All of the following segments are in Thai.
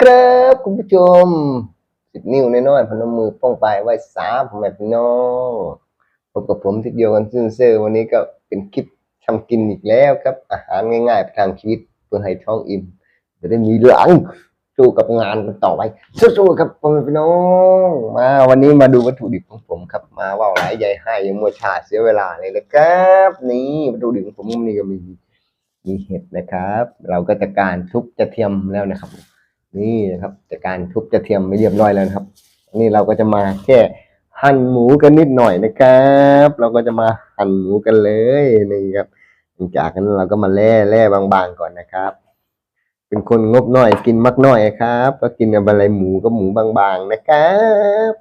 ครับคุณผู้ชมสิบนิ้วน้อยๆพนมมือป้องไปไหว้สาผมแม่พี่น้องพบกับผมทิศเดียวกันซึ่งเซอร์วันนี้ก็เป็นคลิปทำกินอีกแล้วครับ อาหารง่ายๆประทังชีวิตเพื่อให้ท้องอิ่มจะได้มีหลังสู้กับงานกันต่อไปสู้ๆครับพ่อแม่พี่น้องมาวันนี้มาดูวัตถุดิบของผมครับ มาว่าวหลายใหญ่ให้ยังมัวชาเสียเวลาเลยนะครับ นี่วัตถุดิบของผมนี่ก็มีมีเห็ดนะครับ เราก็จะการทุบจะเทียมแล้วนะครับ นี่นะครับจากการทุบกระเทียมไม่เรียบร้อยแล้วนะครับ นี่เราก็จะมาแค่หั่นหมูกันนิดหน่อยนะครับ เราก็จะมาหั่นหมูกันเลยนี่ครับจากนั้นเราก็มาแล่แล่บางๆก่อนนะครับ เป็นคนงบน้อยกินมักน้อยครับ ก็กินอะไรหมูก็หมูบางๆนะครับ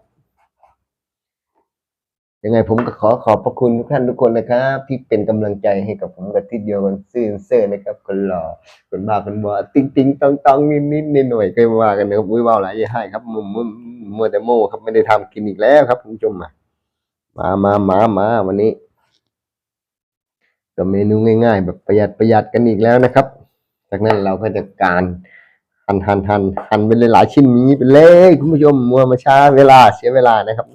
ยังไงผมก็ขอขอบพระคุณทุกท่านทุกคนนะครับ ที่เป็นกำลังใจให้กับผมกับทิศเดียวกันซื่อเซ่อนะครับ คนหล่อคนบ้าคนบอติ๊งติ๊งตองตองนิดนิดนิดหน่อยก็ว่ากันนะครับอุ้ยว่าหลายอย่าให้ครับมัวมัวมัวแต่โม่ครับไม่ได้ทำกินอีกแล้วครับคุณผู้ชมมามามามาวันนี้ก็เมนูง่าย ๆ แบบประหยัดประหยัดกันอีกแล้วนะครับ จากนั้นเราก็จะการหั่นหั่นหั่นหั่นเป็นหลายชิ้นนี้ไปเลยคุณผู้ชมมัวมาช้าเวลาเสียเวลานะครับ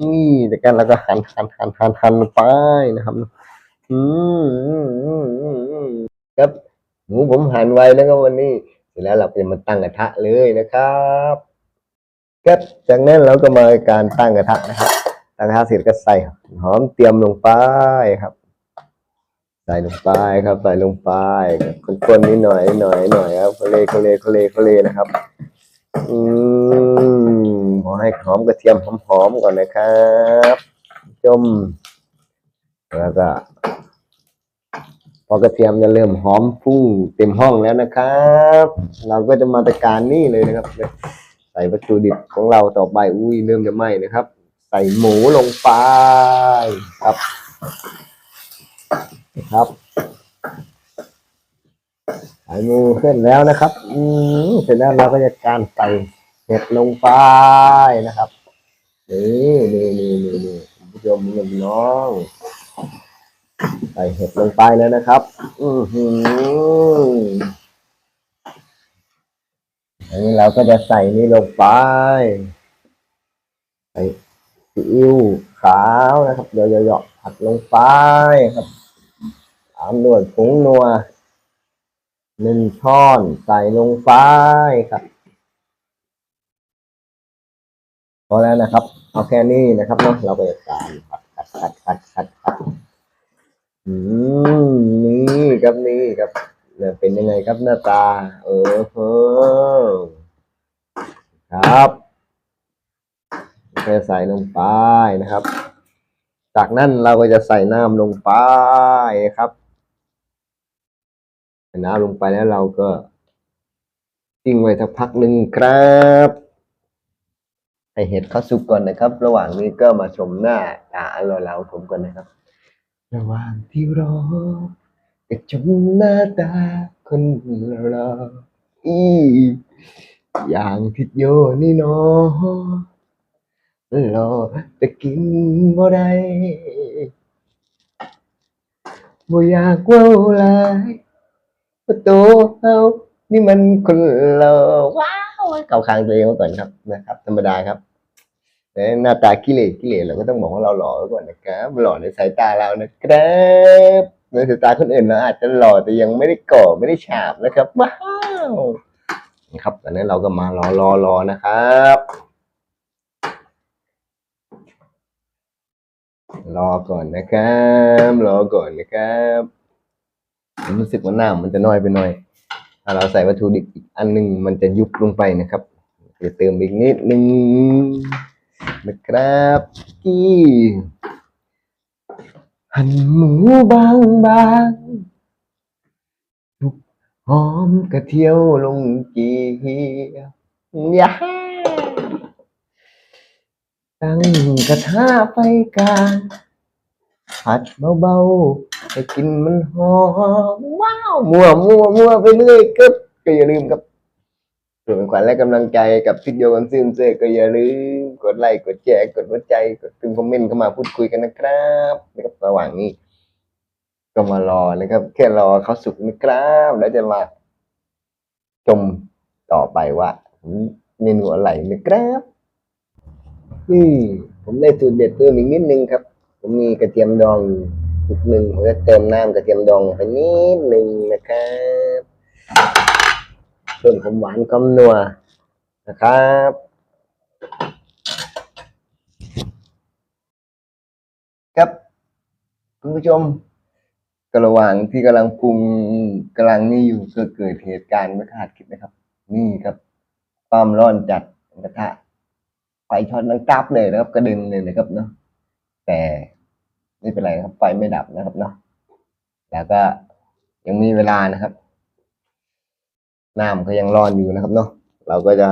นี่จากนั้นเราก็หันหันหันหันหันไปนะครับอืมอืมอืมอืมอืมครับหมูผมหันไว้นะครับวันนี้เสร็จแล้วเราก็จะมาตั้งกระทะเลยนะครับครับจากนั้นเราก็มาการตั้งกระทะนะครับตั้งกระทะเสร็จก็ใส่หอมเตรียมลงไปครับ ใส่ลงไปครับใส่ลงไปคนๆนิดหน่อยหน่อยหน่อยครับเคลเคลเคลเคลนะครับ อืมขอให้หอมกระเทียมหอมๆก่อนนะครับจมแล้วก็พอกระเทียมจะเริ่มหอมฟุ้งเต็มห้องแล้วนะครับ เราก็จะมาตะการนี่เลยนะครับ ใส่วัตถุดิบของเราต่อไปอุ้ยเริ่มจะไหม้นะครับ ใส่หมูลงไปครับ ครับ ใส่หมูขึ้นแล้วนะครับ อืมเสร็จแล้วเราก็จะการใส่เห็ดลงไปนะครับนี่นี่นี่นี่นี่คุณผู้ชมน้องใส่เห็ดลงไปแล้วนะครับ อือหืออันนี้เราก็จะใส่นี่ลงไป ใส่ซีอิ๊วขาวนะครับเยวๆๆผัดลงไปครับตามด้วยผงนัว หนึ่งช้อนใส่ลงไปครับพอแล้วนะครับ เอาแค่นี้นะครับเนาะเราก็จะการผัดผัดผัดผัดผัดผัดอืมนี่ครับนี่ครับเนี่ยเป็นยังไงครับหน้าตา เออเออครับแค่ใส่ลงไปนะครับ จากนั้นเราก็จะใส่น้ำลงไปครับ น้ำลงไปแล้วเราก็ทิ้งไว้สักพักหนึ่งครับให้เห็ดเขาสุกก่อนนะครับ ระหว่างนี้ก็มาชมหน้าตาอร่อยเราผมก่อนนะครับ ระหว่างที่รอก็ชมหน้าตาคนรออีอย่างทิดโยนี่เนาะรอแต่กินบ่ได้บ่อยากเว้าหลาย ประตูเฮานี่มันคนรอว้าวเก่าคางตัวเองไว้ก่อนครับนะครับ ธรรมดาครับแต่หน้าตากิเลสกิเลสเราก็ต้องบอกว่าเราหล่อไว้ก่อนนะครับหล่อในสายตาเรานะครับในสายตาคนอื่นเราอาจจะหล่อแต่ยังไม่ได้ก่อไม่ได้ฉาบนะครับว้าวนะครับตอนนี้เราก็มารอรอรอนะครับ รอก่อนนะครับ รอก่อนนะครับ ผมรู้สึกว่าน้ำมันจะน้อยไปหน่อย ถ้าเราใส่วัตถุดิบอีกอันหนึ่งมันจะยุบลงไปนะครับจะเติมอีกนิดนึงนะครับกี้หั่นหมูบางบางทุกหอมกระเทียวลงเกียาตั้งกระทะไฟกลาง ผัดเบาๆให้กลินมันหอมว้าวมัวมัวมัวไปเรื่อยครับก็อย่าลืมครับส่วนเป็นขวัญและกำลังใจกับพิดโยกันซึมเซก็อย่าลืมกดไลค์กดแชร์กดหัวใจกดพิมพ์คอมเมนต์เข้ามาพูดคุยกันนะครับนะครับระหว่างนี้ ก็มารอนะครับ แค่รอเขาสุกนะครับ แล้วจะมาชมต่อไปว่าเมนูอะไรนะครับ นี่ผมได้สูตรเด็ดเพิ่มอีกนิดนึงครับ ผมมีกระเทียมดองอยู่นิดนึงผมจะเติมน้ำกระเทียมดองไปนิดหนึ่งนะครับเพิ่มความหวานความนัวนะครับครับคุณผู้ชมกระหว่างที่กำลังปรุงกำลังนี่อยู่ก็เกิดเหตุการณ์ไม่คาดคิดนะครับ นี่ครับความร้อนจัดกระทะไฟช็อตนังตับเลยนะครับ กระเด็นเลยนะครับเนาะ แต่ไม่เป็นไรครับไฟไม่ดับนะครับเนาะแล้วก็ยังมีเวลานะครับน้ำก็ยังร้อนอยู่นะครับเนาะเราก็จะ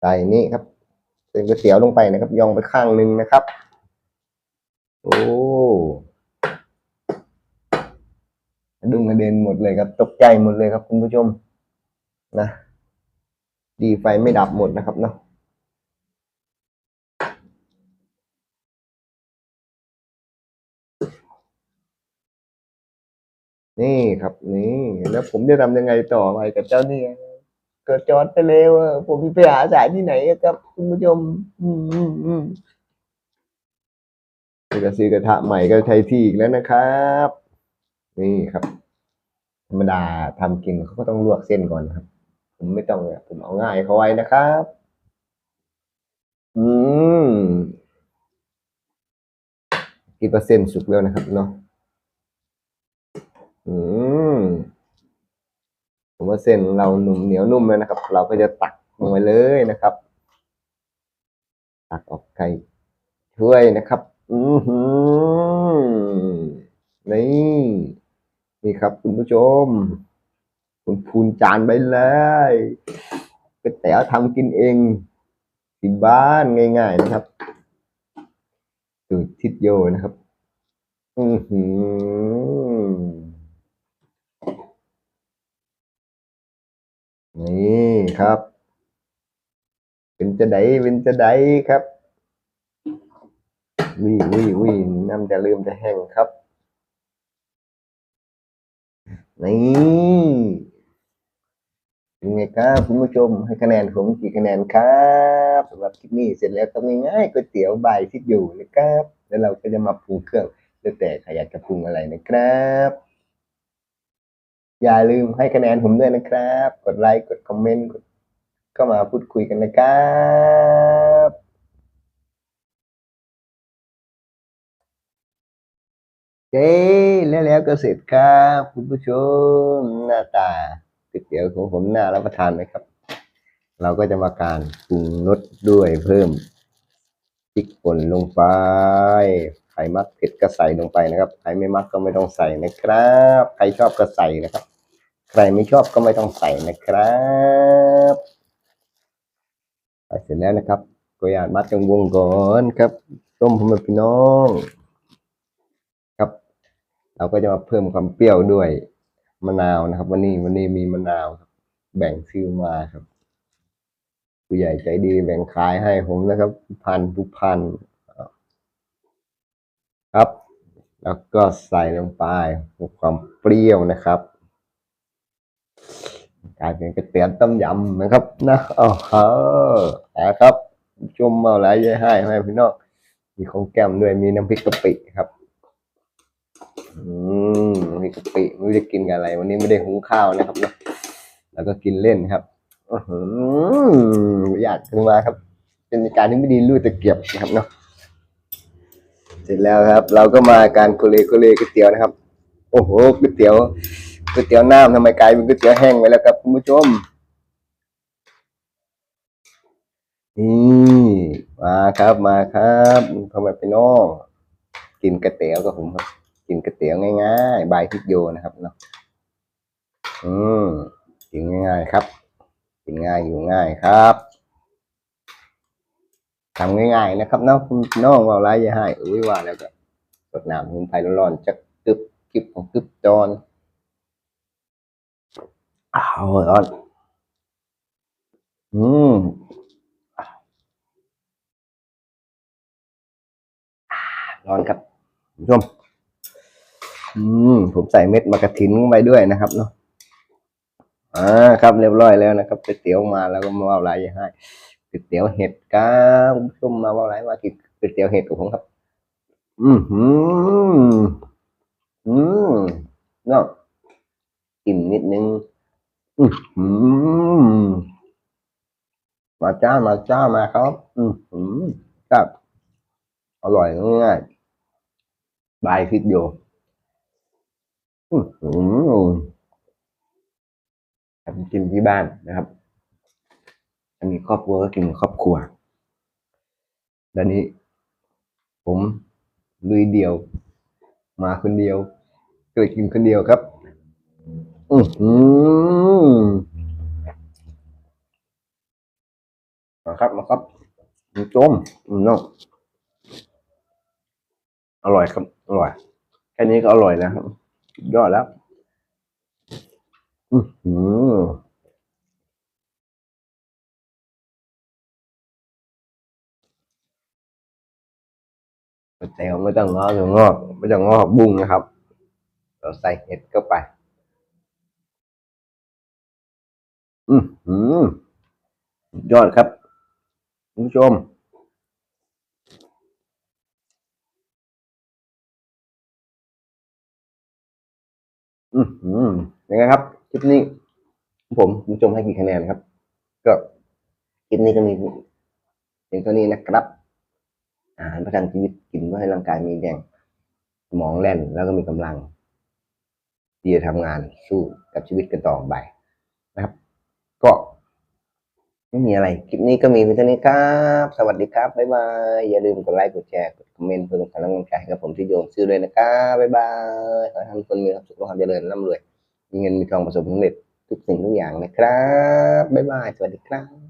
ใส่นี่ครับใส่ก๋วยเตี๋ยวลงไปนะครับ ยองไปข้างนึงนะครับ โอ้ดุงกระเด็นหมดเลยครับ ตกใจหมดเลยครับคุณผู้ชม นะ ดีไฟไม่ดับหมดนะครับเนาะ นี่ครับ นี่แล้วผมจะทำยังไงต่อไปกับเจ้านี่เกิดจอดไปเร็วผมไปหาสายที่ไหนครับคุณผู้ชม อืมอืมอืมจะซื้อกระทะใหม่ก็ใช้ที่อีกแล้วนะครับ นี่ครับ ธรรมดาทำกินเขาก็ต้องลวกเส้นก่อนครับ ผมไม่ต้องอะผมเอาง่ายเขาไว้นะครับ อืมคิดว่าเส้นสุกแล้วนะครับเนาะ อืมผมว่าเส้นเราหนุ่มเหนียวนุ่มแล้วนะครับ เราก็จะตักลงไปเลยนะครับ ตักออกไก่ช่วยนะครับ อือหือนี่นี่ครับ คุณผู้ชม คุณพูนจานไปเลยก๋วยเตี๋ยวทำกินเองที่บ้านง่ายๆนะครับสูตรทิศโยนะครับ อือหือ นี่ ครับ เป็นจะไดเป็นจะไดครับวิวิวิน้ำจะลืมจะแห้งครับ นี่เป็นไงครับคุณผู้ชมให้คะแนนผมกี่คะแนนครับสำหรับคลิปนี้เสร็จแล้วก็ง่ายๆก๋วยเตี๋ยวใบที่อยู่นะครับ แล้วเราก็จะมาปรุงเครื่องแล้วแต่ใครอยากจะปรุงอะไรนะครับ อย่าลืมให้คะแนนผมด้วยนะครับ กดไลค์ กดคอมเมนต์กดเข้ามาพูดคุยกันนะครับเย้แล้วแล้วก็เสร็จครับคุณผู้ชมหน้าตาก๋วยเตี๋ยวของผมน่ารับประทานไหมครับ เราก็จะมาการปรุงรสด้วยเพิ่มพริกป่นลงไป ใครมักเผ็ดก็ใส่ลงไปนะครับ ใครไม่มักก็ไม่ต้องใส่นะครับ ใครชอบก็ใส่นะครับ ใครไม่ชอบก็ไม่ต้องใส่นะครับใส่เสร็จแล้วนะครับก็อยากมัดจังวงก่อนครับ ต้มผมเป็นพี่น้อง ครับ เราก็จะมาเพิ่มความเปรี้ยวด้วยมะนาวนะครับ วันนี้วันนี้มีมะนาวครับ แบ่งซื้อมาครับผู้ใหญ่ใจดีแบ่งขายให้ผมนะครับพันผู้พัน ครับ แล้วก็ใส่ลงไปความเปรี้ยวนะครับกลายเป็นก๋วยเตี๋ยวต้มยำนะครับนะโอ้โหนะครับชมเอาหลายยายให้ให้พี่น้องมีของแก้มด้วยมีน้ำพริกกะปิครับ อืมน้ำพริกกะปิไม่รู้กินกับอะไร วันนี้ไม่ได้หุงข้าวนะครับเนาะแล้วก็กินเล่นครับอืออยากขึ้นมาครับ เป็นการที่ไม่ดีลู่ตะเกียบนะครับเนาะ เสร็จแล้วครับ เราก็มาการโคเลโคเลก๋วยเตี๋ยวนะครับ โอ้โหก๋วยเตี๋ยวก๋วยเตี๋ยวน้ำทำไมกลายเป็นก๋วยเตี๋ยวแห้งไปแล้วครับคุณผู้ชมนี่มาครับมาครับทำไมพี่น้องกินก๋วยเตี๋ยวกับผมครับ กินก๋วยเตี๋ยวง่ายๆ บายทิกโยนะครับเนาะอืมกินง่ายๆครับ กินง่ายอยู่ง่ายครับ ทำง่ายๆนะครับเนาะน้องว่าไรอย่าให้อุ้ยว่าแล้วก็กดน้ำหุ่นไฟร้อนๆจะกึบกึบของกึบจอนอ้าวร้อนอืมร้อนครับคุณผู้ชมอืมผมใส่เม็ดมะกระถินไปด้วยนะครับเนาะอ่าครับเรียบร้อยแล้วนะครับก๋วยเตี๋ยวมาแล้วก็มาว่าอะไรให้ ก๋วยเตี๋ยวเห็ดครับคุณผู้ชมมาว่าอะไรมากินก๋วยเตี๋ยวเห็ดกับผมครับ อือหืออืมเนาะอิ่มนิดนึง อือหือมาจ้ามาจ้ามาครับ อือหือครับอร่อยง่ายบายคิดอยู่อือหือทำกินที่บ้านนะครับ อันนี้ครอบครัวก็กินครอบครัวแล้นี้ ผมลุยเดียว มาคนเดียวก็เลยกินคนเดียวครับ อือหือมาครับมาครับมีต้มอืมเนาะอร่อยครับ อร่อย แค่นี้ก็อร่อยแล้วครับยอดแล้ว อือหือ ก๋วยเตี๋ยวไม่ต้องงอหรืองอกไม่ต้องงอกบุ้งนะครับ เราใส่เห็ดเข้าไป อือหือสุดยอดครับคุณผู้ชมอือหือยังไงครับคลิปนี้ ผมคุณผู้ชมให้กี่คะแนนครับ ก็คลิปนี้ก็มีเพียงเท่านี้นะครับ อาหารประทังชีวิตกินเพื่อให้ร่างกายมีแรงสมองแล่นแล้วก็มีกำลังที่จะทำงานสู้กับชีวิตกันต่อไปนะครับ ก็ไม่มีอะไร คลิปนี้ก็มีเพียงเท่านี้ครับ สวัสดีครับ บ๊ายบาย อย่าลืมกดไลค์ กดแชร์ กดคอมเมนต์เพื่อเป็นกำลังใจให้กับผมที่โยมซื้อเลยนะครับ บ๊ายบาย ขอให้ทุกคนมีความสุขความเจริญร่ำรวย มีเงินมีทองประสบผลสำเร็จทุกสิ่งทุกอย่างนะครับ บ๊ายบาย สวัสดีครับ